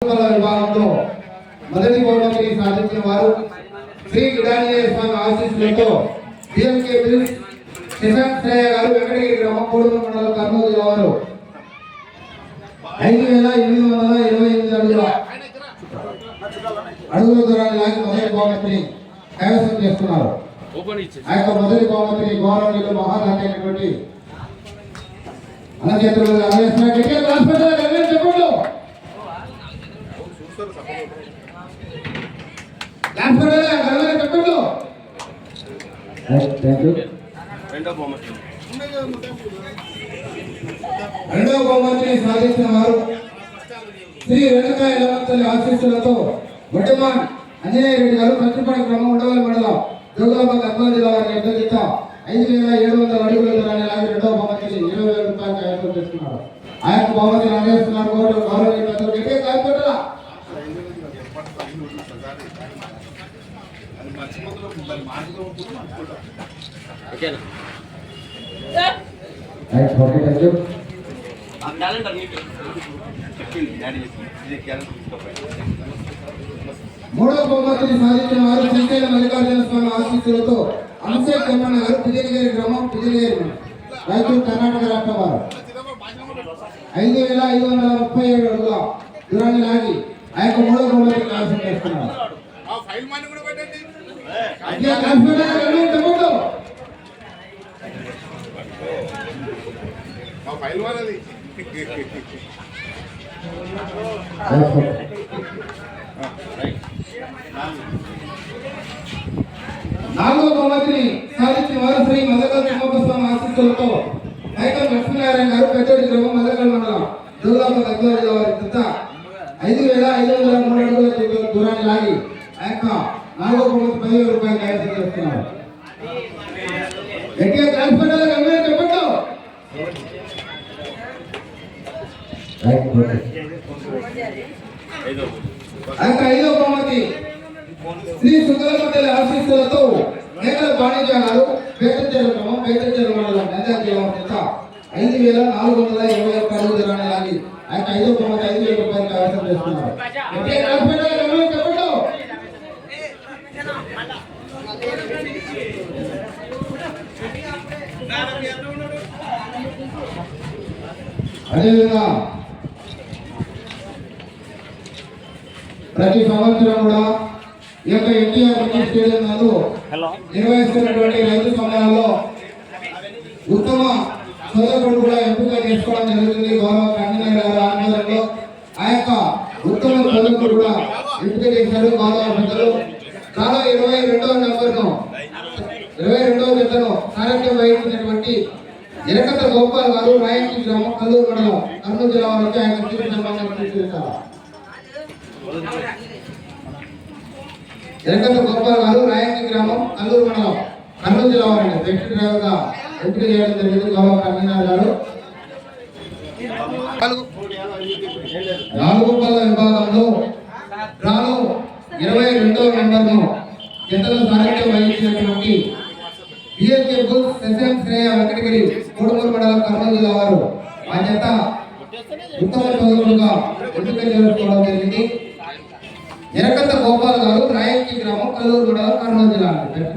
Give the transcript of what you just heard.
కుల విభాగంలో మొదటి బహుమతిని సాధించిన వారు శ్రీ విడాంజనేయ స్వామి ఆశీస్సులతో బిఎంకే బిల్స్ శశాంక్ శ్రేయ గారు వెంకటగిరి గ్రామం కోడుమూరు మండలం కర్నూలు జిల్లా వారు ఐదు వేల ఎనిమిది వందల ఇరవై ఎనిమిది అడుగుల అడుగుల దూరాన్ని లాగి మొదటి బహుమతిని కైవసం చేస్తున్నారు. ఆ యొక్క మొదటి బహుమతిని గౌరవనీయులు మహారాజు అయినటువంటి అన్నచేతులు అందిస్తున్న క్రికెట్ రెండవ బహుమతిని సాధించిన వారు శ్రీ రేణుకాయ ఎల్లమంతల్లి ఆశీస్సులతో వడ్డమాన్ అంజనేయ రెడ్డి గారు కంచుపాడు గ్రామం ఉండవల్లి మండలం జోగులాబాద్ అర్నాల్ జిల్లా వారి నిర్దేశిత ఐదు వేల ఏడు వందల అడుగుల దూరాన్ని లాగి రెండవ బహుమతిని ఇరవై వేల రూపాయలు కైవసం చేస్తున్నారు. ఆ యొక్క బహుమతిని అందజేస్తున్నారు గౌరవ ఆ క్యాలెండర్ చెప్పింది డాడీ ఇది క్యాలెండర్ తీసుకోపోయి మూడవ బహుమతిని సాధించిన వారు శ్రీశైల మల్లికార్జున స్వామి ఆశీస్సులతో అంశేఖ్ కమ్మన్న గారు పిజలిగేరి గ్రామం పిజలిగేరి రాయచూరు కర్ణాటక రాష్ట్రం వారు ఐదు వేల ఐదు వందల ముప్పై ఏడు అడుగుల దూరాన్ని లాగి ఆ యొక్క ఫైల్ మనీ కూడా పెట్టండి. అట్లా కాన్ఫిడెంట్గా రవి తమ్ముడు. ఆ ఫైల్ మనది. నాలుగవ బహుమతిని సాధించిన వారు శ్రీ మదకల్ తిమ్మస్వామి ఆశీస్సులతో ఐకం లక్ష్మీనారాయణ గారు పెద్దోడి గ్రామం మదకల్ మండలం వారి జత ఐదు వేల ఐదు వందల మూడు అడుగుల దూరాన్ని లాగి ఆ యొక్క నాలుగో బహుమతి పదివేల రూపాయలు కైవసం చేస్తున్నారు. గట్టిగా ట్రాన్స్ఫర్ అందరూ చెప్పండి ఐదో ఆ యొక్క ఐదో బహుమతి శ్రీ సుందరమండలి ఆశీస్సులతో నేతల వాణిజ్యాలు గారు పేటచెరు గ్రామం పేటచెరు మండలం నంద్యాల ఐదు వేల నాలుగు వందల ఇరవై ఒక్క అడుగు దూరాన్ని లాగి ఆ యొక్క ఐదో బహుమతి ఐదు వేల రూపాయలు కైవసం చేస్తున్నారు అదేవిధంగా ప్రతి సంవత్సరం కూడా ఈ యొక్క ఎన్టీఆర్ స్టేడియం నందు నిర్వహిస్తున్నటువంటి రైతు సమయాల్లో ఉత్తమ సోదరుడు కూడా ఎంపిక చేసుకోవడం జరుగుతుంది గౌరవ కన్వీనర్ గారి ఆధ్వర్యంలో ఆ యొక్క ఉత్తమ సోదరుడు కూడా ఎంపిక చేశారు గౌరవ పెద్దలు. చాలా ఇరవై రెండవ నెంబర్ను ఇరవై రెండవ జతను కార్యక్రమం వహించినటువంటి ఎరకత గోపాల్ గారు రాయంటి గ్రామం కల్లూరు మండలం కర్నూలు జిల్లా వారు ఆయన తీర్పు సంబంధం తీసుకుంటారు ఎరకత గోపాల్ గారు రాయంటి గ్రామం కల్లూరు మండలం కర్నూలు జిల్లా వారిని వ్యక్తి డ్రైవర్ ఎంపిక చేయడం జరిగింది? గౌరవ కన్వీనర్ గారు. నాలుగు. పల్ల విభాగంలో రాను ఇరవై రెండవ నెంబర్ను జతలో సారథ్యం వహించినటువంటి BSK Bulls SM Shreya Venkatagiri Kodumuru మండలం కర్నూలు జిల్లా వారు. ఆ జత ఉత్తమ సోదరులుగా ఎంపిక చేసుకోవడం జరిగింది. ఎరకత్త గోపాల్ గారు రాయకి గ్రామం కల్లూరు మండలం కర్నూలు జిల్లా వ్యక్తి